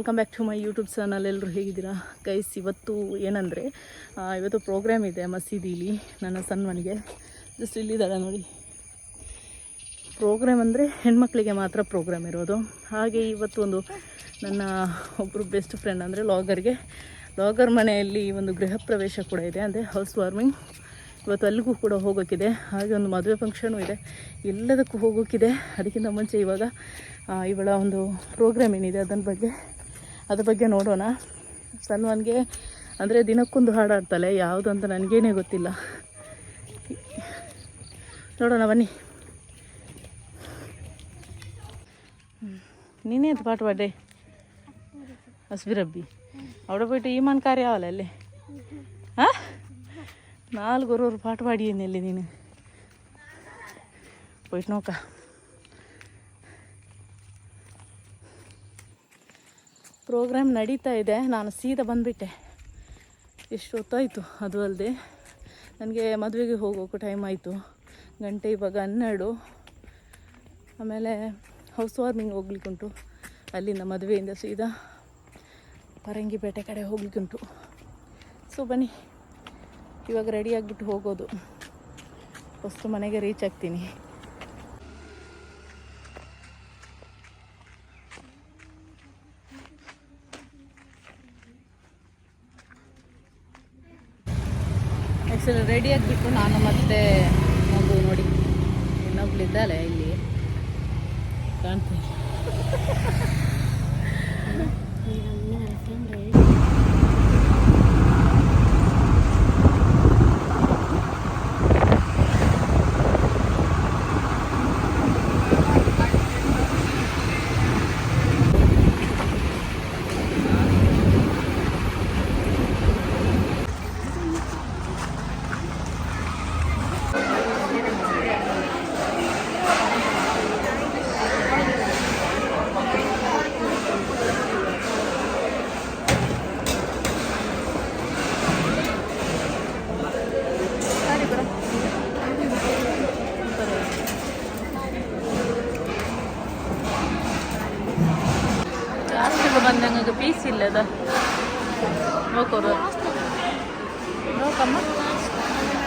Welcome back to my YouTube channel. ಎಲ್ಲರೂ ಹೇಗಿದ್ದೀರಾ? ಕೈಸ್ ಇವತ್ತು ಏನಂದರೆ ಇವತ್ತು ಪ್ರೋಗ್ರಾಮ್ ಇದೆ ಮಸೀದಿಲಿ, ನನ್ನ ಸಣ್ಣವನಿಗೆ ಜಸ್ಟ್ ಇಲ್ಲಿದ್ದಾಳೆ ನೋಡಿ. ಪ್ರೋಗ್ರಾಮ್ ಅಂದರೆ ಹೆಣ್ಮಕ್ಳಿಗೆ ಮಾತ್ರ ಪ್ರೋಗ್ರಾಮ್ ಇರೋದು. ಹಾಗೆ ಇವತ್ತು ಒಂದು ನನ್ನ ಒಬ್ಬರು ಬೆಸ್ಟ್ ಫ್ರೆಂಡ್ ಅಂದರೆ ಲಾಗರ್ಗೆ. ಲಾಗರ್ ಮನೆಯಲ್ಲಿ ಒಂದು ಗೃಹ ಪ್ರವೇಶ ಕೂಡ ಇದೆ, ಅಂದರೆ ಹೌಸ್ ವಾರ್ಮಿಂಗ್ ಇವತ್ತು ಅಲ್ಲಿಗೂ ಕೂಡ ಹೋಗೋಕ್ಕಿದೆ ಹಾಗೆ ಒಂದು ಮದುವೆ ಫಂಕ್ಷನು ಇದೆ. ಎಲ್ಲದಕ್ಕೂ ಹೋಗೋಕ್ಕಿದೆ ಅದಕ್ಕಿಂತ ಮುಂಚೆ ಇವಾಗ ಇವಳ ಒಂದು ಪ್ರೋಗ್ರಾಮ್ ಏನಿದೆ ಅದರ ಬಗ್ಗೆ ಅದ್ರ ಬಗ್ಗೆ ನೋಡೋಣ ಸನ್ವನ್ಗೆ ಅಂದರೆ ದಿನಕ್ಕೊಂದು ಹಾಡು ಆಡ್ತಾಳೆ ಯಾವುದು ಅಂತ ನನಗೇನೇ ಗೊತ್ತಿಲ್ಲ ನೋಡೋಣ ಬನ್ನಿ ಹ್ಮ್. ನೀನೇ ಅದು ಪಾಠ ಪಾಡೆ ಹಸ್ಬಿರಬ್ಬಿ അവിടെ പോയിട്ട് ഈ മൺകാര്യാവല്ലേ ആ നാല് ഒരു പാട്ട് പാടിയെന്നല്ലേ നീന് പോയിട്ട് നോക്കാം ಪ್ರೋಗ್ರಾಮ್ ನಡೀತಾ ಇದೆ. ನಾನು ಸೀದಾ ಬಂದುಬಿಟ್ಟೆ. ಎಷ್ಟು ಹೊತ್ತಾಯಿತು? ಅದು ಅಲ್ಲದೆ ನನಗೆ ಮದುವೆಗೆ ಹೋಗೋಕ್ಕೂ ಟೈಮ್ ಆಯಿತು. ಗಂಟೆ ಇವಾಗ ಹನ್ನೆರಡು. ಆಮೇಲೆ ಹೌಸ್ ವಾರ್ಮಿಂಗ್ ಹೋಗ್ಲಿಕ್ಕುಂಟು. ಅಲ್ಲಿಂದ ಮದುವೆಯಿಂದ ಸೀದಾ ಪರಂಗಿಪೇಟೆ ಕಡೆ ಹೋಗ್ಲಿಕ್ಕುಂಟು. ಸೊ ಬನ್ನಿ. ಇವಾಗ ರೆಡಿ ಆಗಿಬಿಟ್ಟು ಹೋಗೋದು. ಫಸ್ಟು ಮನೆಗೆ ರೀಚ್ ಆಗ್ತೀನಿ. ಆ್ಯಕ್ಚುಲಿ ರೆಡಿ ಆಗಿಬಿಟ್ಟು ನಾನು ಮತ್ತೆ ಮಗು ನೋಡಿ. ಇನ್ನೊಬ್ಳಿದ್ದಾಳೆ ಇಲ್ಲಿ. ಕಾಣ್ತೀನಿ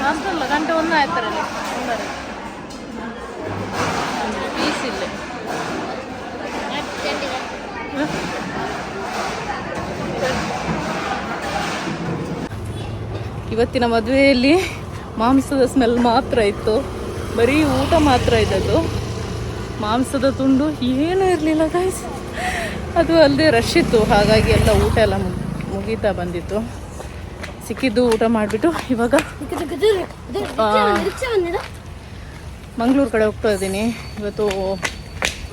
ಅಷ್ಟಲ್ಲ ಗಂಟೆ ಒಂದು ಆಯ್ತಾರಲ್ಲ ಒಂದರೆ ಇವತ್ತಿನ ಮದುವೆಯಲ್ಲಿ ಮಾಂಸದ ಸ್ಮೆಲ್ ಮಾತ್ರ ಇತ್ತು. ಬರೀ ಊಟ ಮಾತ್ರ ಇದ್ದದ್ದು. ಮಾಂಸದ ತುಂಡು ಏನೂ ಇರಲಿಲ್ಲ ಗಾಯ್ಸ್ ಅದು ಅಲ್ಲದೆ ರಶ್ ಇತ್ತು. ಹಾಗಾಗಿ ಎಲ್ಲ ಊಟ ಎಲ್ಲ ಮುಗೀತಾ ಬಂದಿತ್ತು. ಸಿಕ್ಕಿದ್ದು ಊಟ ಮಾಡಿಬಿಟ್ಟು ಇವಾಗ ಮಂಗ್ಳೂರು ಕಡೆ ಹೋಗ್ತಾ ಇದ್ದೀನಿ. ಇವತ್ತು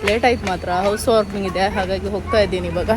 ಲೇಟ್ ಆಯ್ತು ಮಾತ್ರ. ಹೌಸ್ ವಾರ್ಮಿಂಗ್ ಇದೆ, ಹಾಗಾಗಿ ಹೋಗ್ತಾ ಇದ್ದೀನಿ ಇವಾಗ.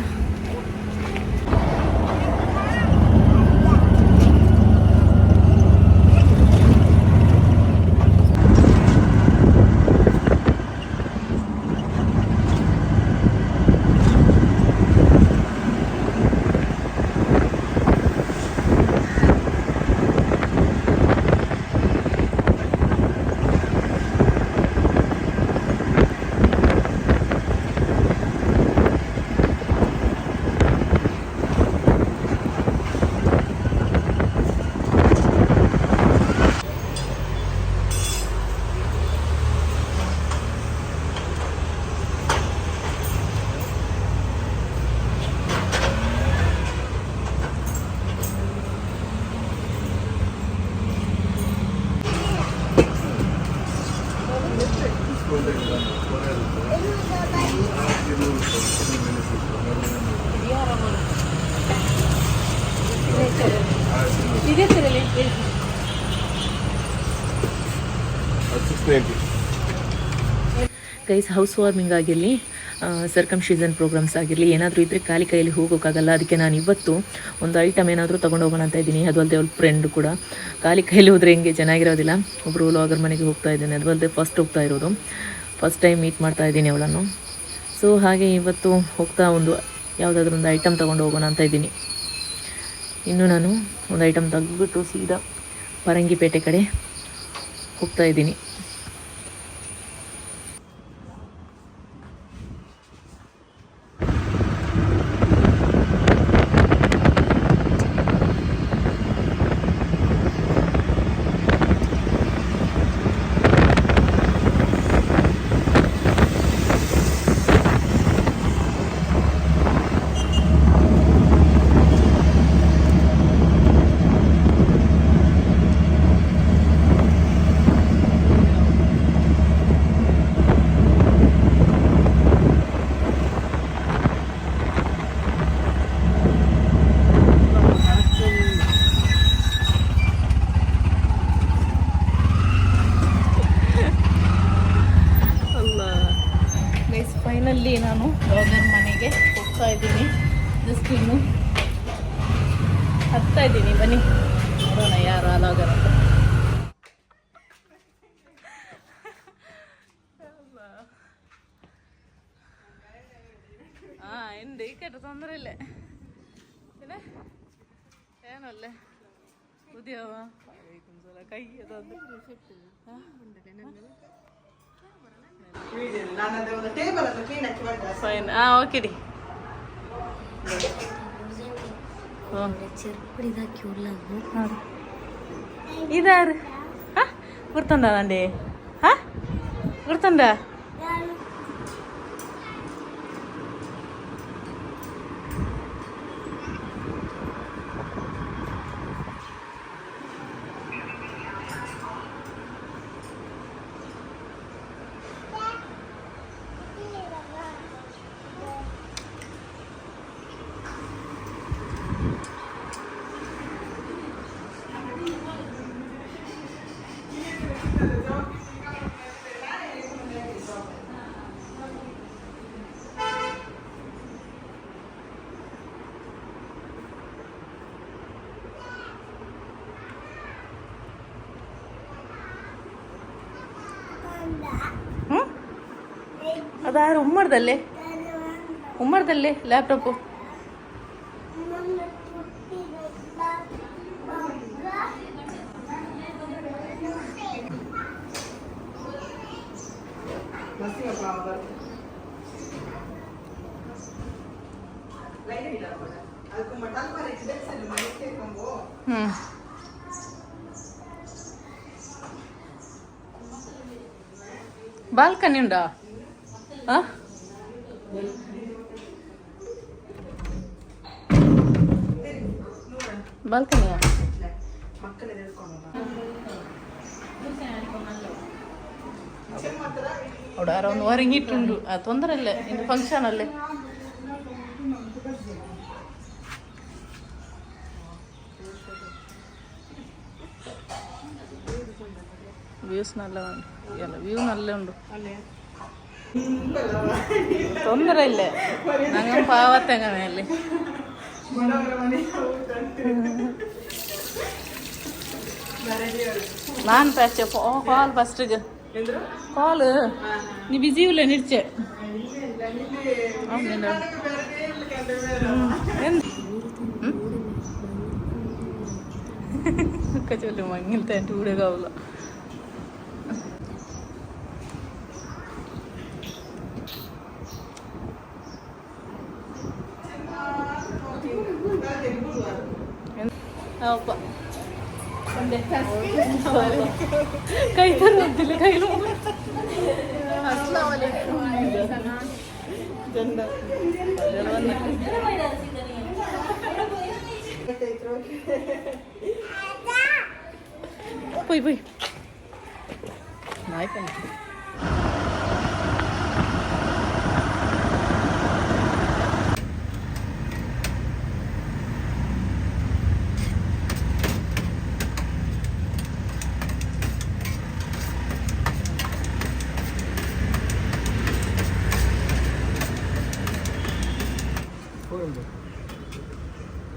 ಗೈಸ್ ಹೌಸ್ ವಾರ್ಮಿಂಗ್ ಆಗಿರಲಿ ಸರ್ಕಮ್ ಸೀಸನ್ ಪ್ರೋಗ್ರಾಮ್ಸ್ ಆಗಿರಲಿ, ಏನಾದರೂ ಇದ್ದರೆ ಖಾಲಿ ಕೈಯಲ್ಲಿ ಹೋಗೋಕ್ಕಾಗಲ್ಲ. ಅದಕ್ಕೆ ನಾನು ಇವತ್ತು ಒಂದು ಐಟಮ್ ಏನಾದರೂ ತೊಗೊಂಡು ಹೋಗೋಣ ಅಂತ ಇದ್ದೀನಿ. ಅದು ಅಲ್ಲದೆ ಅವ್ಳ ಫ್ರೆಂಡ್ ಕೂಡ. ಖಾಲಿ ಕೈಯಲ್ಲಿ ಹೋದರೆ ಹೆಂಗೆ? ಚೆನ್ನಾಗಿರೋದಿಲ್ಲ. ಒಬ್ಬರು ಲಾಗರ್ ಮನೆಗೆ ಹೋಗ್ತಾ ಇದ್ದೀನಿ. ಅದು ಅಲ್ಲದೆ ಫಸ್ಟ್ ಹೋಗ್ತಾ ಇರೋದು. ಫಸ್ಟ್ ಟೈಮ್ ಮೀಟ್ ಮಾಡ್ತಾ ಇದ್ದೀನಿ ಅವಳನ್ನು. ಸೊ ಹಾಗೆ ಇವತ್ತು ಹೋಗ್ತಾ ಒಂದು ಯಾವುದಾದ್ರೂ ಒಂದು ಐಟಮ್ ತೊಗೊಂಡು ಹೋಗೋಣ ಅಂತ ಇದ್ದೀನಿ. ಇನ್ನು ನಾನು ಒಂದು ಐಟಮ್ ತೆಗೆದುಬಿಟ್ಟು ಸೀದಾ ಪರಂಗಿಪೇಟೆ ಕಡೆ ಹೋಗ್ತಾ ಇದ್ದೀನಿ. കഴിക്കട്ടെ തൊന്നരല്ലേ? പിന്നെ വേണമല്ലേ? പുതിയ കയ്യ തന്നു ഫൈൻ ആ. ഓക്കെടി ഇതാറ് ആ വൃത്തണ്ടാ വേണ്ടേ ആ വൃത്തണ്ടാ ಅದಾರು ಉಮ್ಮರ್ದಲ್ಲೇ? ಉಮ್ಮರ್ದಲ್ಲೇ ಲ್ಯಾಪ್ಟಾಪು ಬಾಲ್ಕನಿ ಉಂಡಾ ಹಾಂ? ಬಾಲ್ಕನಿಯ ಅವಡಾರ ಒಂದು ಹೊರಗಿಟ್ಟುಂಡು ಆ ತೊಂದರಲ್ಲೇ ಇನ್ನು ಫಂಕ್ಷನಲ್ಲೇ ವ್ಯೂ ಎಲ್ಲ ವ್ಯೂನಲ್ಲೇ ಉಂಡು ತೊಂದರೆ ಇಲ್ಲ ನಂಗೆ ಪಾವತ್ತಂಗನಲ್ಲಿ ನಾನು ಪ್ಯಾಚ ಕಾಲ್ ಫಸ್ಟಿಗೆ ಕಾಲ್ ನೀ ಬಿಜಿ ಇಲ್ಲ ನಿಡ್ಚೆ ചൊല്ലു മങ്ങിലത്തെ എൻ്റെ കൂടെ കാവില്ല കയ്യിൽ പോയി പോയി. നായിക്കണ്ട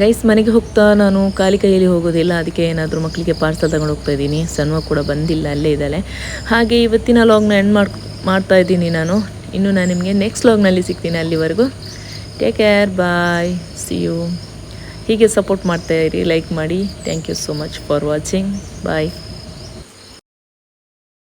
ಗೈಸ್, ಮನೆಗೆ ಹೋಗ್ತಾ ನಾನು ಖಾಲಿ ಕೈಯಲ್ಲಿ ಹೋಗೋದಿಲ್ಲ, ಅದಕ್ಕೆ ಏನಾದರೂ ಮಕ್ಕಳಿಗೆ ಪಾರ್ಸಲ್ ತಗೊಂಡು ಹೋಗ್ತಾ ಇದ್ದೀನಿ. ಸಣ್ಣ ಕೂಡ ಬಂದಿಲ್ಲ, ಅಲ್ಲೇ ಇದ್ದಾಳೆ. ಹಾಗೆ ಇವತ್ತಿನ ಲಾಗ್ನ ಎಂಡ್ ಮಾಡಿ, ಮಾಡ್ತಾ ಇದ್ದೀನಿ ನಾನು. ಇನ್ನು ನಾನು ನಿಮಗೆ ನೆಕ್ಸ್ಟ್ ಲಾಗ್ನಲ್ಲಿ ಸಿಗ್ತೀನಿ ಅಲ್ಲಿವರೆಗೂ. Take care bye see you ಹೀಗೆ ಸಪೋರ್ಟ್ ಮಾಡ್ತಾ ಇರಿ ಲೈಕ್ ಮಾಡಿ. Thank you so much for watching bye